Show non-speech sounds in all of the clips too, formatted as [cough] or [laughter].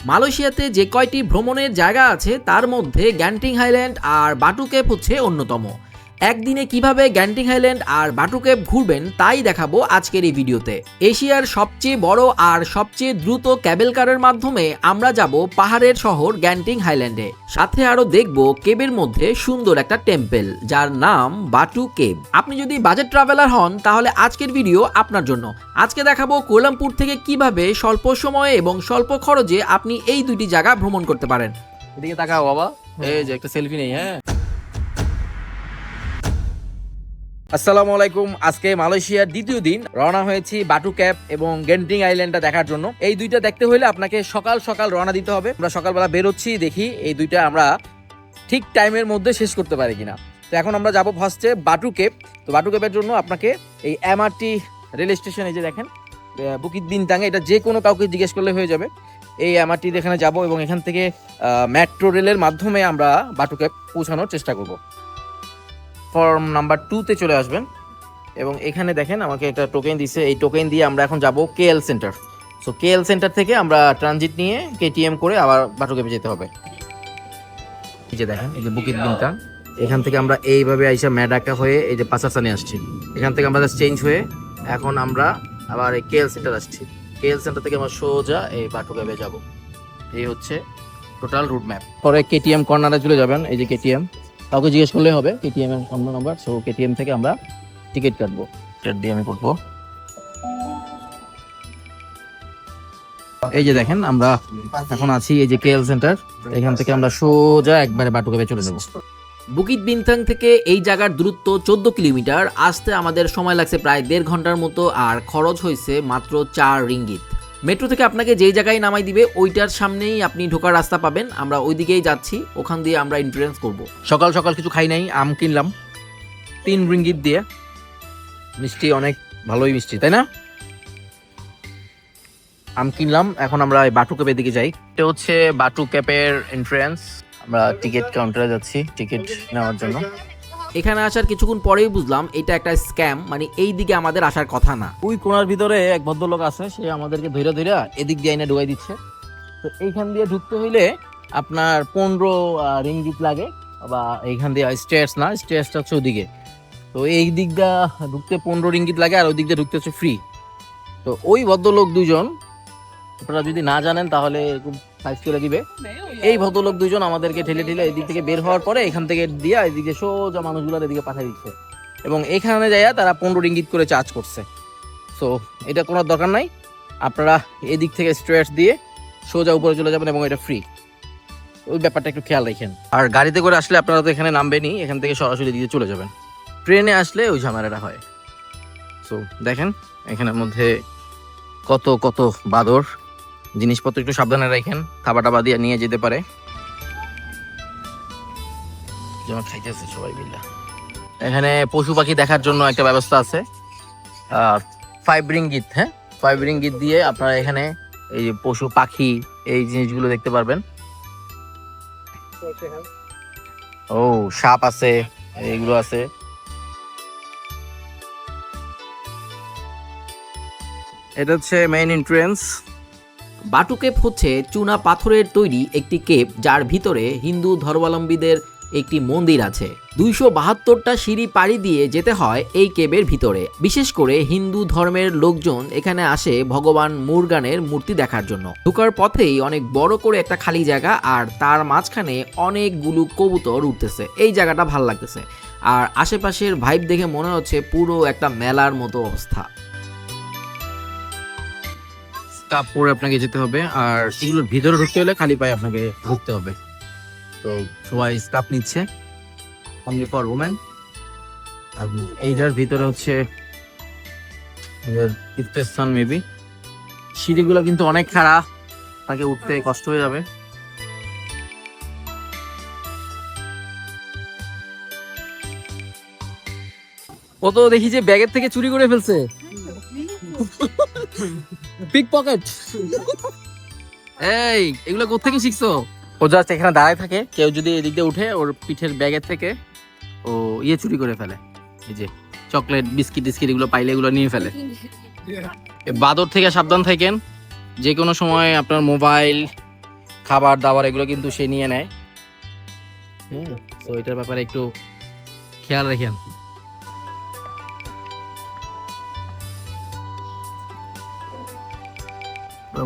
মালয়েশিয়াতে যে কয়টি ভ্রমণের জায়গা আছে তার মধ্যে গ্যান্টিং হাইল্যান্ড আর বাটুকেপ হচ্ছে অন্যতম। একদিনে কীভাবে গ্যান্টিং হাইল্যান্ড আর বাটু কেপ ঘুরবেন তাই দেখাবো আজকের এই ভিডিওতে। এশিয়ার সবচেয়ে বড় আর সবচেয়ে দ্রুত ক্যাবেল কারের মাধ্যমে আমরা যাব পাহাড়ের শহর গ্যান্টিং হাইল্যান্ডে সাথে আরও দেখব কেবের মধ্যে সুন্দর একটা টেম্পেল যার নাম বাটু কেব আপনি যদি বাজেট ট্রাভেলার হন তাহলে আজকের ভিডিও আপনার জন্য। আজকে দেখাবো কোলামপুর থেকে কীভাবে স্বল্প সময়ে এবং স্বল্প খরচে আপনি এই দুইটি জায়গা ভ্রমণ করতে পারেন। এদিকে তাকাও বাবা। এই যে একটা সেলফি নেই হ্যাঁ। আসসালামু আলাইকুম। আজকে মালয়েশিয়ার দ্বিতীয় দিন। রওনা হয়েছি বাটু ক্যাপ এবং গেন্টিং আইল্যান্ডটা দেখার জন্য। এই দুইটা দেখতে হলে আপনাকে সকাল সকাল রওনা দিতে হবে। আমরা সকালবেলা বেরোচ্ছি, দেখি এই দুইটা আমরা ঠিক টাইমের মধ্যে শেষ করতে পারি কিনা। তো এখন আমরা যাব ফার্স্টে বাটু কেপ তো বাটু কেপের জন্য আপনাকে এই এমআরটি রেল স্টেশন, এই যে দেখেন বুকিত টাঙ্গে এটা যে কোনো কাউকে জিজ্ঞেস করলে হয়ে যাবে। এই এমআরটি এখানে যাব এবং এখান থেকে মেট্রো রেলের মাধ্যমে আমরা বাটুকে পৌঁছানোর চেষ্টা করব। ফর্ম নাম্বার টুতে চলে আসবেন। এবং এখানে দেখেন আমাকে একটা টোকেন দিছে। এই টোকেন দিয়ে আমরা এখন যাব K L centre so K L centre থেকে আমরা ট্রানজিট নিয়ে কেটিএম করে আবার বাটুকেপে যেতে হবে। এই যে দেখেন এই যে বুকিত বিনটা এখান থেকে আমরা এইভাবে আইসা ম্যাডাকা হয়ে এই যে পাসাসানে আসছি। এখান থেকে আমরা চেঞ্জ হয়ে এখন আমরা আবার এই কেএল সেন্টার আসছি। কেএল সেন্টার থেকে আমরা সোজা এই বাটুকেপে যাব। এই হচ্ছে টোটাল রুট ম্যাপ পরে কেটিএম কর্নারে চলে যাবেন। এই যে কেটিএম কাউকে জিজ্ঞেস করলে হবে কেটিএম এর ফোন নাম্বার সো কেটিএম থেকে আমরা টিকিট কাটবো। টিকিট দিয়ে আমি করব। এই যে দেখেন আমরা এখন আছি এই যে কেএল সেন্টার এখান থেকে আমরা সোজা একবারে বাটুকাবে চলে যাব। বুকিত বিনথাং থেকে এই জায়গার দূরত্ব চোদ্দ কিলোমিটার আসতে আমাদের সময় লাগছে প্রায় দেড় ঘণ্টার মতো আর খরচ হয়েছে মাত্র চার রিঙ্গিত। মেট্রো থেকে আপনাকে যেই জায়গায় নামাই দিবে, ওইটার সামনেই আপনি ঢোকার রাস্তা পাবেন। আমরা ওই দিকেই যাচ্ছি, ওখান দিয়ে আমরা ইন্টুরেন্স করব। সকাল সকাল কিছু খাই নাই, আম কিনলাম। তিন রিঙ্গিত দিয়ে। মিষ্টি অনেক, ভালোই মিষ্টি, তাই না? আম কিনলাম, এখন আমরা বাটু ক্যাপের দিকে যাই। এটা হচ্ছে বাটু ক্যাপের এন্ট্রান্স আমরা টিকিট কাউন্টারে যাচ্ছি টিকিট নেওয়ার জন্য। এখানে আসার কিছুক্ষণ পরেই বুঝলাম এটা একটা স্ক্যাম মানে এই দিকে আমাদের আসার কথা না। ওই কোনার ভিতরে এক ভদ্রলোক আছে সে আমাদেরকে ধৈরা ধৈরা এদিক দিয়ে আইনে ঢুকাই দিচ্ছে। তো এইখান দিয়ে ঢুকতে হইলে আপনার পনেরো রিঙ্গিত লাগে বা এইখান দিয়ে স্টেয়ার্স না স্টেয়ার্সটা হচ্ছে ওদিকে। তো এই দিকটা ঢুকতে পনেরো রিঙ্গিত লাগে আর ওই দিক দিয়ে ঢুকতে হচ্ছে ফ্রি তো ওই ভদ্রলোক দুজন আপনারা যদি না জানেন তাহলে এরকম সাইজ করে দিবে। এই ভদ্রলোক দুজন আমাদেরকে ঠেলে ঠেলে এদিক থেকে বের হওয়ার পরে এখান থেকে দিয়া এদিকে সোজা মানুষগুলোর এদিকে পাঠিয়ে দিচ্ছে। এবং এখানে যাইয়া তারা পনেরো রিঙ্গিত করে চার্জ করছে। সো এটা কোনো দরকার নাই। আপনারা এদিক থেকে স্ট্রেট দিয়ে সোজা উপরে চলে যাবেন এবং এটা ফ্রি ওই ব্যাপারটা একটু খেয়াল রাখেন। আর গাড়িতে করে আসলে আপনারা তো এখানে নামবেনই, এখান থেকে সরাসরি দিয়ে চলে যাবেন। ট্রেনে আসলে ওই ঝামেলাটা হয়। সো দেখেন, এখানের মধ্যে কত কত বাদর। জিনিসপত্র একটু সাবধানে রাখেন খাবার টাবা দিয়ে নিয়ে যেতে পারে। যেমন খাইতেছে সবাই এখানে পশু পাখি দেখার জন্য একটা ব্যবস্থা আছে। ফাইভ রিঙ্গিত হ্যাঁ? ফাইভ রিঙ্গিত দিয়ে আপনারা এখানে এই যে পশু পাখি এই জিনিসগুলো দেখতে পারবেন। ও, সাপ আছে এইগুলো আছে। এটা হচ্ছে মেইন এন্ট্রেন্স বাটু কেপ হচ্ছে চুনা পাথরের তৈরি একটি কেপ, যার ভিতরে হিন্দু ধর্মাবলম্বীদের একটি মন্দির আছে। দুইশো বাহাত্তরটা সিঁড়ি পাড়ি দিয়ে যেতে হয় এই কেবের ভিতরে। বিশেষ করে হিন্দু ধর্মের লোকজন এখানে আসে ভগবান মুরগানের মূর্তি দেখার জন্য। ঢোকার পথেই অনেক বড় করে একটা খালি জায়গা আর তার মাঝখানে অনেকগুলো কবুতর উঠতেছে। এই জায়গাটা ভালো লাগতেছে। আর আশেপাশের ভাইব দেখে মনে হচ্ছে পুরো একটা মেলার মতো অবস্থা। পরে আপনাকে যেতে হবে, আর এগুলোর ভিতরে ঢুকতে হলে খালি পায়ে আপনাকে ঢুকতে হবে। তো সবাই স্কাপ নিচ্ছে। অনলি ফর ওমেন এইটার ভিতরে হচ্ছে স্থান মেবি সিঁড়িগুলো কিন্তু অনেক খারাপ তাকে উঠতে কষ্ট হয়ে যাবে। ও তো দেখি যে ব্যাগের থেকে চুরি করে ফেলছে। পিক পকেট এই এগুলো কোথেকে শিখছো? ও জাস্ট এখানে দাঁড়ায় থাকে। কেউ যদি এদিক দিয়ে উঠে ওর পিঠের ব্যাগের থেকে ও ইয়ে চুরি করে ফেলে। এই যে চকলেট বিস্কিট টিস্কিট এগুলো পাইলে এগুলো নিয়ে ফেলে। এ বাদর থেকে সাবধান থাকেন। যে কোনো সময় আপনার মোবাইল খাবার দাবার এগুলো কিন্তু সে নিয়ে নেয়। হুম তো এটার ব্যাপারে একটু খেয়াল রাখেন।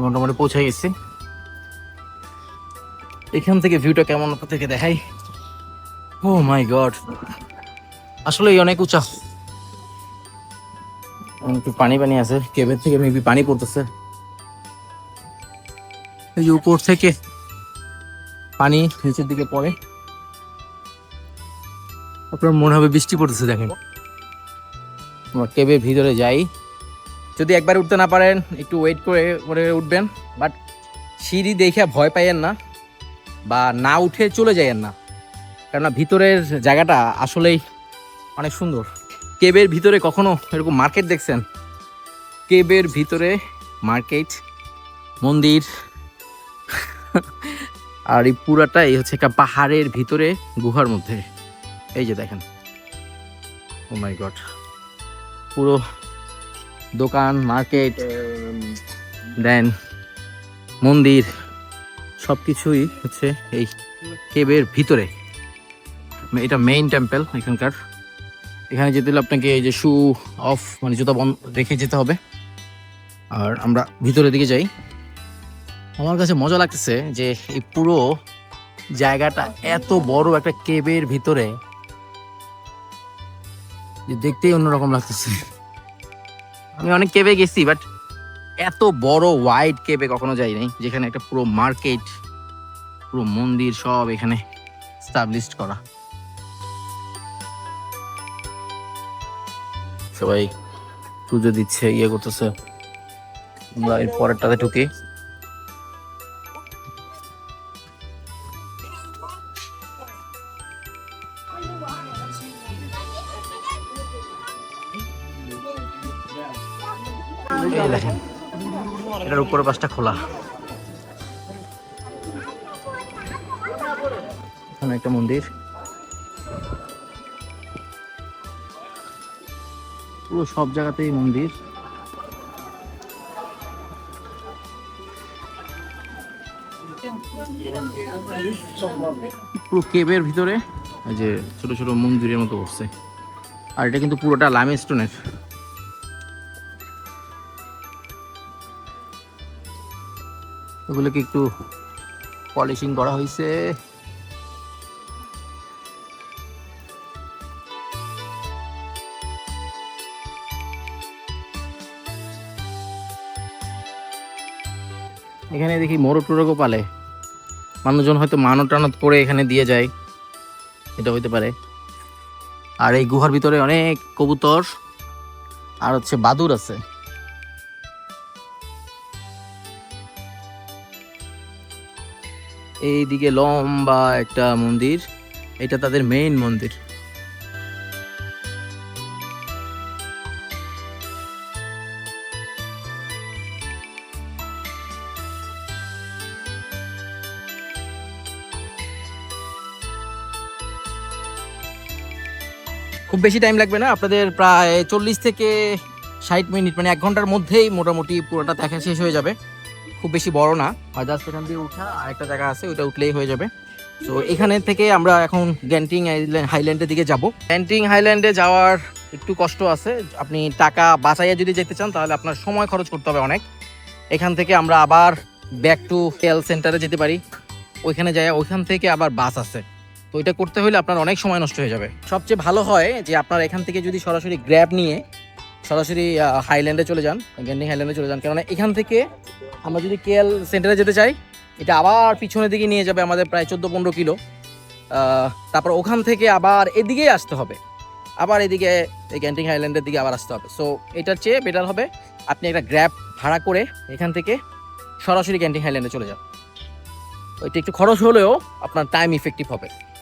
মোটামুটি পৌঁছে গেছি। এখান থেকে ভিউটা কেমন থেকে দেখাই? ও মাই গড আসলে অনেক উঁচা। একটু পানি পানি আছে। কেবের থেকে মেবি পানি পড়তেছে। এই উপর থেকে পানি নিচের দিকে পড়ে। আপনার মনে হবে বৃষ্টি পড়তেছে, দেখেন। আমরা কেবের ভিতরে যাই। যদি একবার উঠতে না পারেন, একটু ওয়েট করে করে উঠবেন। বাট সিঁড়ি দেখে ভয় পাইয়েন না বা না উঠে চলে যাইয়েন না। কেননা ভিতরের জায়গাটা আসলেই অনেক সুন্দর। কেবের ভিতরে কখনো এরকম মার্কেট দেখছেন? কেবের ভিতরে মার্কেট মন্দির। [laughs] আর এই পুরাটাই হচ্ছে একটা পাহাড়ের ভিতরে, গুহার মধ্যে। এই যে দেখেন। ও মাই গড পুরো দোকান, মার্কেট, দেন মন্দির সব কিছুই হচ্ছে এই কেবের ভিতরে। এটা মেইন টেম্পল এখানকার। এখানে যেতে হলে আপনাকে এই যে শু অফ মানে জুতা বন্ধ রেখে যেতে হবে। আর আমরা ভিতরের দিকে যাই। আমার কাছে মজা লাগতেছে যে এই পুরো জায়গাটা এত বড় একটা কেবের ভিতরে। যে দেখতেই অন্যরকম লাগতেছে। আমি অনেক কেবে গেছি বাট এত বড় ওয়াইড কেবে কখনো যাই নাই, যেখানে একটা পুরো মার্কেট পুরো মন্দির সব এখানে স্টাবলিশড করা। সবাই পুজো দিচ্ছে ইয়ে করতেছে। আমরা এর পরেরটাতে ঢুকি। এই দেখেন এটার উপরে পাশটা খোলা। এখানে একটা মন্দির। পুরো সব জায়গাতেই মন্দির। পুরো কেবের ভিতরে। যে ছোট ছোট মন্দিরের মতো বসছে। আর এটা কিন্তু পুরোটা লাইম স্টোনের ওগুলোকে একটু পলিশিং করা হয়েছে। এখানে দেখি মোরগ টোরগও পালে। মানুষজন হয়তো মানত টানত করে এখানে দিয়ে যায়। এটা হইতে পারে। আর এই গুহার ভিতরে অনেক কবুতর। আর হচ্ছে বাদুর আছে। এইদিকে লম্বা একটা মন্দির। এটা তাদের মেইন মন্দির। খুব বেশি টাইম লাগবে না, আপনাদের প্রায় চল্লিশ থেকে ষাট মিনিট মানে এক ঘণ্টার মধ্যেই মোটামুটি পুরোটা দেখা শেষ হয়ে যাবে। খুব বেশি বড় না। আর জাস্ট এখান দিয়ে উঠা আর একটা জায়গা আছে ওইটা উঠলেই হয়ে যাবে। তো এখানে থেকে আমরা এখন গ্যান্টিং হাইল্যান্ডের দিকে যাব। গ্যান্টিং হাইল্যান্ডে যাওয়ার একটু কষ্ট আছে। আপনি টাকা বাঁচাইয়া যদি যেতে চান তাহলে আপনার সময় খরচ করতে হবে অনেক। এখান থেকে আমরা আবার ব্যাক টু হেল সেন্টারে যেতে পারি। ওইখানে যাই ওইখান থেকে আবার বাস আছে। তো এটা করতে হলে আপনার অনেক সময় নষ্ট হয়ে যাবে। সবচেয়ে ভালো হয় যে আপনার এখান থেকে যদি সরাসরি গ্র্যাব নিয়ে সরাসরি হাইল্যান্ডে চলে যান গ্যান্ডিং হাইল্যান্ডে চলে যান। কেননা এখান থেকে আমরা যদি কেএল সেন্টারে যেতে চাই, এটা আবার পিছনের দিকে নিয়ে যাবে আমাদের প্রায় চোদ্দ পনেরো কিলো। তারপর ওখান থেকে আবার এদিকেই আসতে হবে। আবার এদিকে এই ক্যান্টিং হাইল্যান্ডের দিকে আবার আসতে হবে। সো এটার চেয়ে বেটার হবে আপনি একটা গ্র্যাব ভাড়া করে এখান থেকে সরাসরি ক্যান্টিং হাইল্যান্ডে চলে যান। ওইটা একটু খরচ হলেও আপনার টাইম ইফেক্টিভ হবে।